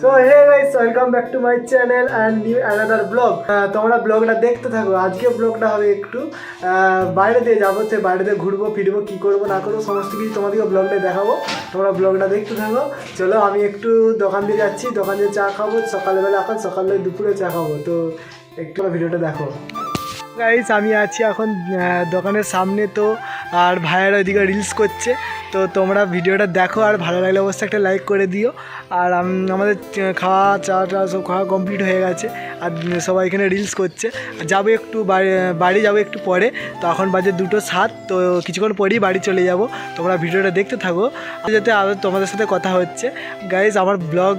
So hey guys welcome back to my channel and new another vlog তোমরা ব্লগটা দেখতে থাকো আজকে ব্লগটা হবে একটু বাইরে দিয়ে যাব সে বাইরে দিয়ে ঘুরবো, ফিরবো, কী করব, না করব, সমস্ত কিছু তোমাদেরকে ব্লগটা দেখাবো। তোমরা ব্লগটা দেখতে থাকো। চলো, আমি একটু দোকান দিয়ে যাচ্ছি, দোকান দিয়ে চা খাব, সকালবেলা এখন, সকালে দুপুরে চা খাব। তো একটু ভিডিওটা দেখো। গাইস আমি আছি এখন দোকানের সামনে, তো আর ভাইয়ের ওইদিকে রিলস করছে। তো তোমরা ভিডিওটা দেখো আর ভালো লাগলে অবশ্যই একটা লাইক করে দিও। আর আমাদের খাওয়া, চা, টা সব খাওয়া কমপ্লিট হয়ে গেছে। আর সবাই এখানে রিলস করছে। যাব একটু বাড়ি যাব একটু পরে। তো এখন বাজে দুটো সাত, তো কিছুক্ষণ পরেই বাড়ি চলে যাব। তোমরা ভিডিওটা দেখতে থাকো। যাতে আরও তোমাদের সাথে কথা হচ্ছে। গাইজ আমার ব্লগ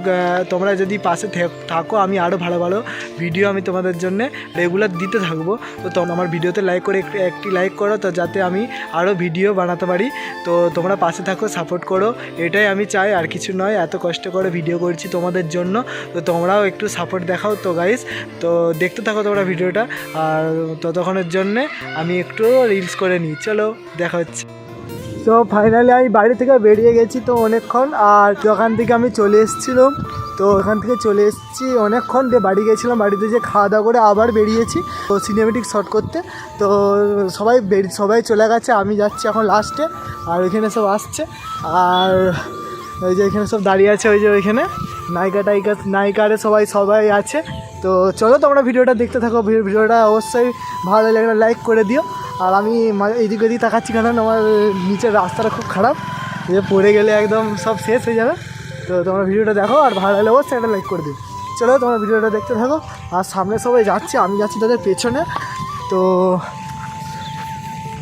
তোমরা যদি পাশে থাকো, আমি আরও ভালো ভালো ভিডিও আমি তোমাদের জন্য রেগুলার দিতে থাকব। তো তখন আমার ভিডিওতে লাইক করে একটি লাইক করো। তো যাতে আমি আরও ভিডিও বানাতে পারি। তো তোমরা পাশে থাকো সাপোর্ট করো। এটাই আমি চাই, আর কিছু নয়, এত কষ্ট করে ভিডিও করছি তোমাদের জন্য। তো তোমরাও একটু সাপোর্ট দেখাও তো গাইস তো দেখতে থাকো তোমরা ভিডিওটা আর ততক্ষণের জন্যে আমি একটু রিলস করে নিই। চলো, দেখা হচ্ছে। তো ফাইনালি আমি বাড়ি থেকে বেরিয়ে গেছি তো অনেকক্ষণ, আর দোকান থেকে আমি চলে এসেছিলাম। তো ওখান থেকে চলে এসেছি অনেকক্ষণ, দিয়ে বাড়ি গেছিলাম, বাড়িতে যে খাওয়া দাওয়া করে আবার বেরিয়েছি তো সিনেমেটিক শট করতে। তো সবাই সবাই চলে গেছে, আমি যাচ্ছি এখন লাস্টে আর ওইখানে সব আসছে। আর ওই যে এখানে সব দাঁড়িয়ে আছে, ওই যে ওইখানে নায়িকা টাইকা নায়িকারে সবাই সবাই আছে। তো চলো তোমরা ভিডিওটা দেখতে থাকো, ভিডিওটা অবশ্যই ভালো লাগলে লাইক করে দিও। আর আমি মা- এদিক ওদিক তাকাচ্ছি কারণ আমার নিচের রাস্তাটা খুব খারাপ। যে পড়ে গেলে একদম সব শেষ হয়ে যাবে। তো তোমরা ভিডিওটা দেখো আর ভালো লাগলে অবশ্যই একটা লাইক করে দিও। চলো তোমরা ভিডিওটা দেখতে থাকো। আর সামনে সবাই যাচ্ছে, আমি যাচ্ছি তাদের পেছনে। তো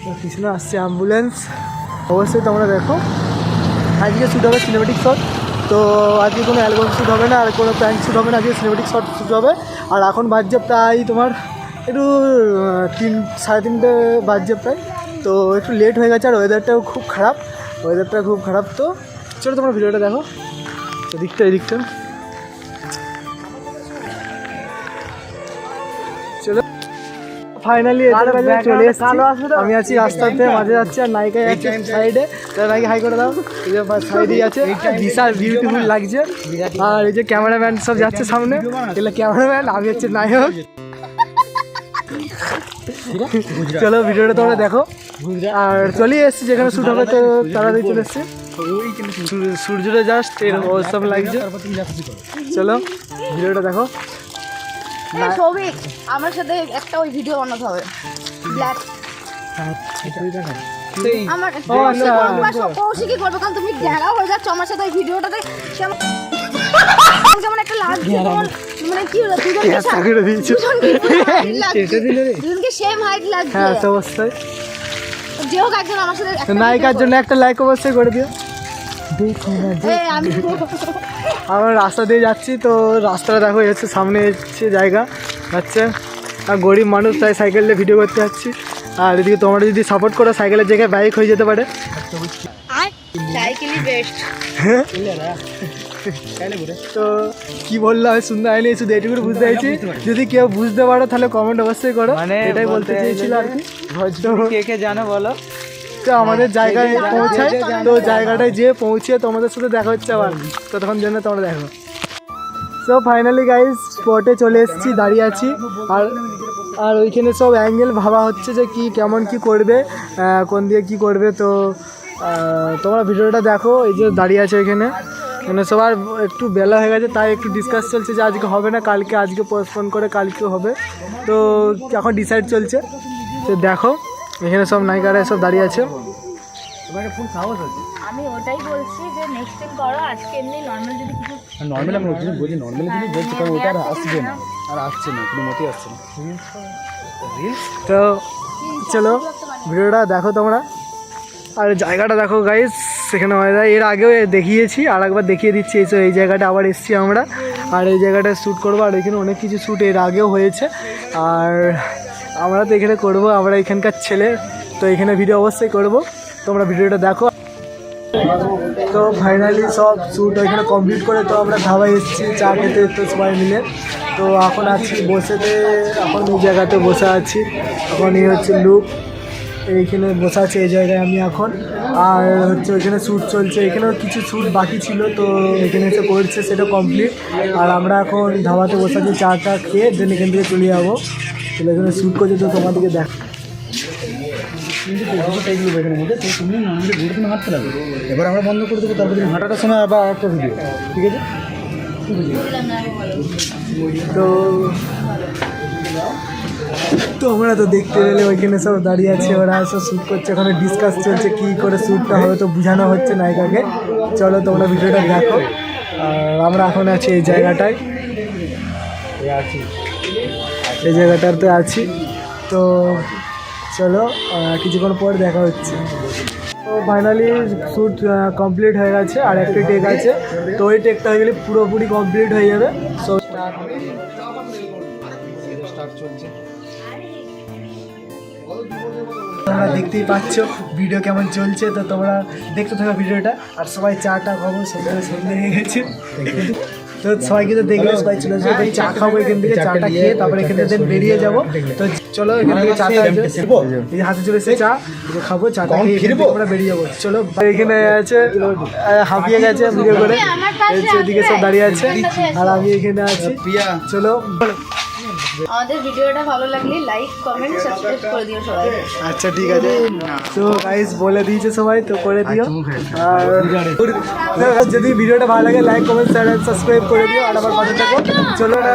তো পিছনে আসছে অ্যাম্বুলেন্স অবশ্যই তোমরা দেখো। আজকে শ্যুট হবে সিনেমেটিক শট তো আজকে কোনো অ্যালবাম শ্যুট হবে না, আর কোনো প্যান্ট শ্যুট হবে না। আজকে সিনেমেটিক শট শ্যুট হবে। আর এখন বাজছে প্রায় তোমার একটু তিন সাড়ে তিনটে বাজছে প্রায়। তো একটু লেট হয়ে গেছে আর ওয়েদারটাও খুব খারাপ। ওয়েদারটা খুব খারাপ তো। চলো তোমরা ভিডিওটা দেখো। এদিকটা এদিকটা চলো। ফাইনালি চলে এসেছি। আমি আছি রাস্তাতে মাঝে যাচ্ছি আর নায়িকা যাচ্ছে সাইডে তার নায়িকা হাই করে দাও। এই যে সাইডেই আছে। বিশাল বিউটিফুল লাগছে। আর এই যে ক্যামেরাম্যান সব যাচ্ছে সামনে। এগুলো ক্যামেরাম্যান আমি হচ্ছে নায়ক। চলো ভিডিওটা তোমরা দেখো। আর চলে এসেছি যেখানে শুট হবে তো তাড়াতাড়ি চলে এসেছি। সূর্য- সূর্যটা জাস্ট এরকম অসম লাগছে। চলো ভিডিওটা দেখো। সৌভিক আমার সাথে একটা ওই ভিডিও বানাতে হবে। ব্ল্যাক আমার আচ্ছা। কৌশিকই করবে? কারণ তুমি দেখা হয়ে যাচ্ছ আমার সাথে ওই ভিডিওটাতে কেমন একটা লাগছে মানে কি হলো? দুজনকে গ্যাসটা দুজনকে সেম হাইট লাগছে। হ্যাঁ অবশ্যই যে হোক একজন আমার সাথে নায়িকার জন্য একটা লাইক অবশ্যই করে দিও। আমরা রাস্তা দিয়ে যাচ্ছি তো রাস্তাটা দেখো হচ্ছে সামনে হচ্ছে জায়গা। যাচ্ছে আর গরিব মানুষ তাই সাইকেল ভিডিও করতে যাচ্ছি। আর এদিকে তোমরা যদি সাপোর্ট করো সাইকেলের জায়গায় বাইক হয়ে যেতে পারে। সাইকেলই বেস্ট তো কি বললাম শুনতে হয়নি শুধু এটুকু বুঝতে চাইছি। যদি কেউ বুঝতে পারো তাহলে কমেন্ট অবশ্যই করো। মানে এটাই বলতে চেয়েছিল আর কি। কে কে জানো বলো? তো আমাদের জায়গায় পৌঁছায়। তো জায়গাটায় যেয়ে পৌঁছে তোমাদের সাথে দেখা হচ্ছে আবার। ততক্ষণ জন্য তোমরা দেখো। সো ফাইনালি গাইজ স্পটে চলে এসেছি দাঁড়িয়ে আছি। আর আর ওইখানে সব অ্যাঙ্গেল ভাবা হচ্ছে যে কি কেমন কি করবে কোন দিয়ে কি করবে তো তোমরা ভিডিওটা দেখো এই যে দাঁড়িয়ে আছে ওইখানে মানে সবার একটু বেলা হয়ে গেছে তাই একটু ডিসকাস চলছে যে আজকে হবে না কালকে আজকে পোস্টপোন করে কালকে হবে। তো এখন ডিসাইড চলছে। তো দেখো এখানে সব নায়িকারা সব দাঁড়িয়ে আছে। আমি ওটাই বলছি যে নেক্সট টাইম করো আজকে এমনি নর্মাল যদি কিছু নর্মালি আমি বলছি নর্মালি কিছু বলছি কারণ ওটা আর আসবে না। আর আসছে না কোনো মতেই আসছে না। তো চলো ভিডিওটা দেখো তোমরা। আর জায়গাটা দেখো গাইস সেখানে হয় এর আগেও দেখিয়েছি, আর একবার দেখিয়ে দিচ্ছি। এই এই জায়গাটা আবার এসছি আমরা। আর এই জায়গাটা শ্যুট করব, আর এখানে অনেক কিছু শ্যুট এর আগেও হয়েছে। আর আমরা তো এখানে করব, আমরা এখানকার ছেলে। তো এখানে ভিডিও অবশ্যই করব। তোমরা ভিডিওটা দেখো। তো ফাইনালি সব শ্যুট ওইখানে কমপ্লিট করে তো আমরা ধাবায় এসেছি, চা খেতে তো সবাই মিলে। তো এখন আছি বসেতে, এখন এই জায়গাতে বসে আছি। এখন এই হচ্ছে লুক এইখানে বসে আছে এই জায়গায় আমি এখন। আর হচ্ছে ওইখানে শ্যুট চলছে। এখানেও কিছু শ্যুট বাকি ছিল তো এখানে এসে করছে সেটা কমপ্লিট আর আমরা এখন ধাবাতে বসে আছি চা টা খেয়ে দেন এখান থেকে চলে যাব। চলে এখানে শ্যুট করছে তো তোমাদেরকে দেখ এবার আমরা বন্ধ করে দেবো তারপর তুমি হাঁটাটার সময় আবার একটা ভিডিও ঠিক আছে? তো তোমরা তো দেখতে পেলে ওইখানে সব দাঁড়িয়ে আছে, ওরা সব শ্যুট করছে, ওখানে ডিসকাস চলছে কী করে শ্যুটটা হবে, তো বোঝানো হচ্ছে নায়িকাকে। চলো তোমরা ভিডিওটা দেখো। আমরা এখন আছি এই জায়গাটায়। এই জায়গাটাতে আছি। তো চলো কিছুক্ষণ পর দেখা হচ্ছে। তো ফাইনালি শ্যুট কমপ্লিট হয়ে গেছে, আর একটি টেক আছে। তো ওই টেকটা হয়ে গেলে পুরোপুরি কমপ্লিট হয়ে যাবে। সো স্টার্ট চলছে। তোমরা দেখতেই পাচ্ছ ভিডিও কেমন চলছে তো তোমরা দেখতে থাকো ভিডিওটা। আর সবাই চাটা খাব সন্ধ্যে সন্ধ্যে হয়ে গেছে। তো সবাইকে তো দেখলে সবাই চলে আসবে ভাই চা খাব এখান থেকে চাটা খেয়ে তারপরে এখান থেকে বেরিয়ে যাব। তো চলো এখান থেকে চাটা আছে। এই হাতে চলে এসেছে চা। খাব চাটা খেয়ে আমরা বেরিয়ে যাব। চলো এখানে আছে হাঁপিয়ে গেছে ভিডিও করে। এদিকে সব দাঁড়িয়ে আছে। আর আমি এখানে আছি। চলো। আমাদের ভিডিওটা ভালো লাগলে লাইক কমেন্ট সাবস্ক্রাইব করে দিও সবাই। আচ্ছা ঠিক আছে। তো গাইস বলে দিয়েছে সবাই তো করে দিও। আর যদি ভিডিওটা ভালো লাগে লাইক কমেন্ট সাবস্ক্রাইব করে দিও। আর আমার পাশে থাকো। চলো না